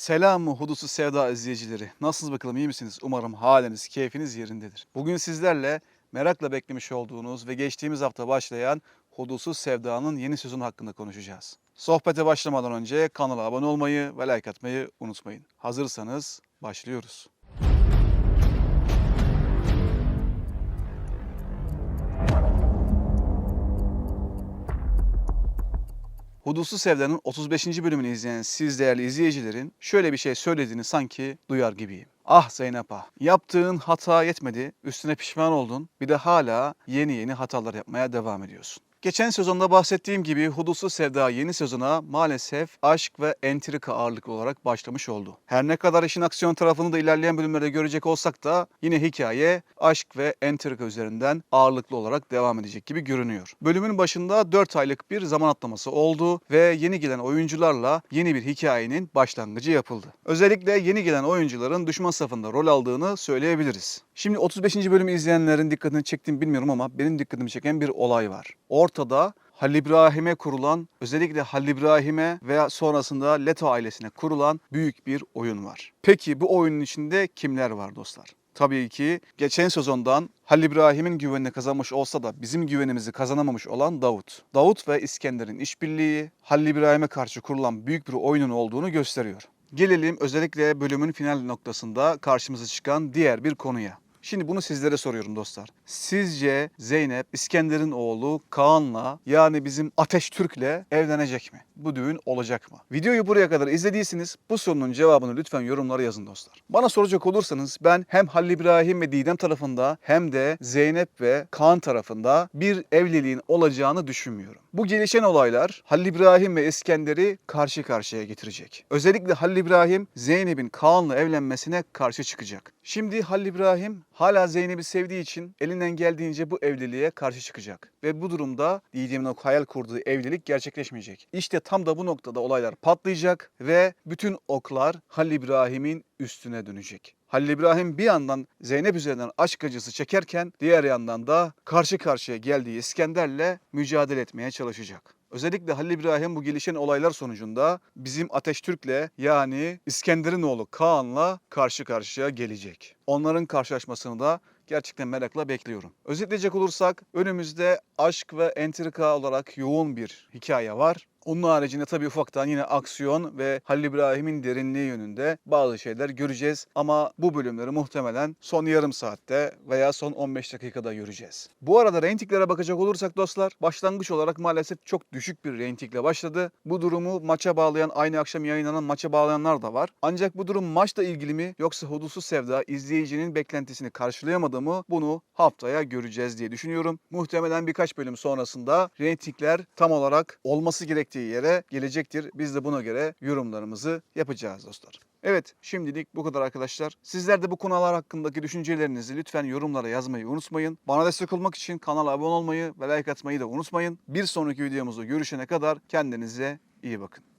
Selamı Hudusu Sevda izleyicileri. Nasılsınız bakalım iyi misiniz? Umarım haliniz, keyfiniz yerindedir. Bugün sizlerle merakla beklemiş olduğunuz ve geçtiğimiz hafta başlayan Hudusu Sevda'nın yeni sezonu hakkında konuşacağız. Sohbete başlamadan önce kanala abone olmayı ve like atmayı unutmayın. Hazırsanız başlıyoruz. Hudutsuz Sevda'nın 35. bölümünü izleyen siz değerli izleyicilerin şöyle bir şey söylediğini sanki duyar gibiyim. Ah Zeynep ah, yaptığın hata yetmedi, üstüne pişman oldun, bir de hala yeni yeni hatalar yapmaya devam ediyorsun. Geçen sezonda bahsettiğim gibi Hudutsuz Sevda yeni sezona maalesef aşk ve entrika ağırlıklı olarak başlamış oldu. Her ne kadar işin aksiyon tarafını da ilerleyen bölümlerde görecek olsak da yine hikaye aşk ve entrika üzerinden ağırlıklı olarak devam edecek gibi görünüyor. Bölümün başında 4 aylık bir zaman atlaması oldu ve yeni gelen oyuncularla yeni bir hikayenin başlangıcı yapıldı. Özellikle yeni gelen oyuncuların düşman safında rol aldığını söyleyebiliriz. Şimdi 35. bölümü izleyenlerin dikkatini çektiğimi bilmiyorum ama benim dikkatimi çeken bir olay var. Ortada Halil İbrahim'e kurulan, özellikle Halil İbrahim'e veya sonrasında Leto ailesine kurulan büyük bir oyun var. Peki bu oyunun içinde kimler var dostlar? Tabii ki geçen sezondan Halil İbrahim'in güvenini kazanmış olsa da bizim güvenimizi kazanamamış olan Davut. Davut ve İskender'in işbirliği Halil İbrahim'e karşı kurulan büyük bir oyunun olduğunu gösteriyor. Gelelim özellikle bölümün final noktasında karşımıza çıkan diğer bir konuya. Şimdi bunu sizlere soruyorum dostlar. Sizce Zeynep İskender'in oğlu Kaan'la yani bizim Ateş Türk'le evlenecek mi? Bu düğün olacak mı? Videoyu buraya kadar izlediyseniz bu sorunun cevabını lütfen yorumlara yazın dostlar. Bana soracak olursanız ben hem Halil İbrahim ve Didem tarafında hem de Zeynep ve Kaan tarafında bir evliliğin olacağını düşünmüyorum. Bu gelişen olaylar Halil İbrahim ve İskender'i karşı karşıya getirecek. Özellikle Halil İbrahim Zeynep'in Kaan'la evlenmesine karşı çıkacak. Şimdi Halil İbrahim hala Zeynep'i sevdiği için elinden geldiğince bu evliliğe karşı çıkacak. Ve bu durumda Didem'in o hayal kurduğu evlilik gerçekleşmeyecek. İşte tam da bu noktada olaylar patlayacak ve bütün oklar Halil İbrahim'in üstüne dönecek. Halil İbrahim bir yandan Zeynep üzerinden aşk acısı çekerken diğer yandan da karşı karşıya geldiği İskender'le mücadele etmeye çalışacak. Özellikle Halil İbrahim bu gelişen olaylar sonucunda bizim Ateş Türk'le yani İskender'in oğlu Kaan'la karşı karşıya gelecek. Onların karşılaşmasını da gerçekten merakla bekliyorum. Özetleyecek olursak önümüzde aşk ve entrika olarak yoğun bir hikaye var. Onun haricinde tabii ufaktan yine aksiyon ve Halil İbrahim'in derinliği yönünde bazı şeyler göreceğiz. Ama bu bölümleri muhtemelen son yarım saatte veya son 15 dakikada göreceğiz. Bu arada reytinglere bakacak olursak dostlar başlangıç olarak maalesef çok düşük bir reytingle başladı. Bu durumu maça bağlayan aynı akşam yayınlanan maça bağlayanlar da var. Ancak bu durum maçla ilgili mi yoksa hudutsuz sevda izleyicinin beklentisini karşılayamadı mı bunu haftaya göreceğiz diye düşünüyorum. Muhtemelen birkaç bölüm sonrasında reytingler tam olarak olması gerektiği yere gelecektir. Biz de buna göre yorumlarımızı yapacağız dostlar. Evet şimdilik bu kadar arkadaşlar. Sizler de bu konular hakkındaki düşüncelerinizi lütfen yorumlara yazmayı unutmayın. Bana destek olmak için kanala abone olmayı ve like atmayı da unutmayın. Bir sonraki videomuzda görüşene kadar kendinize iyi bakın.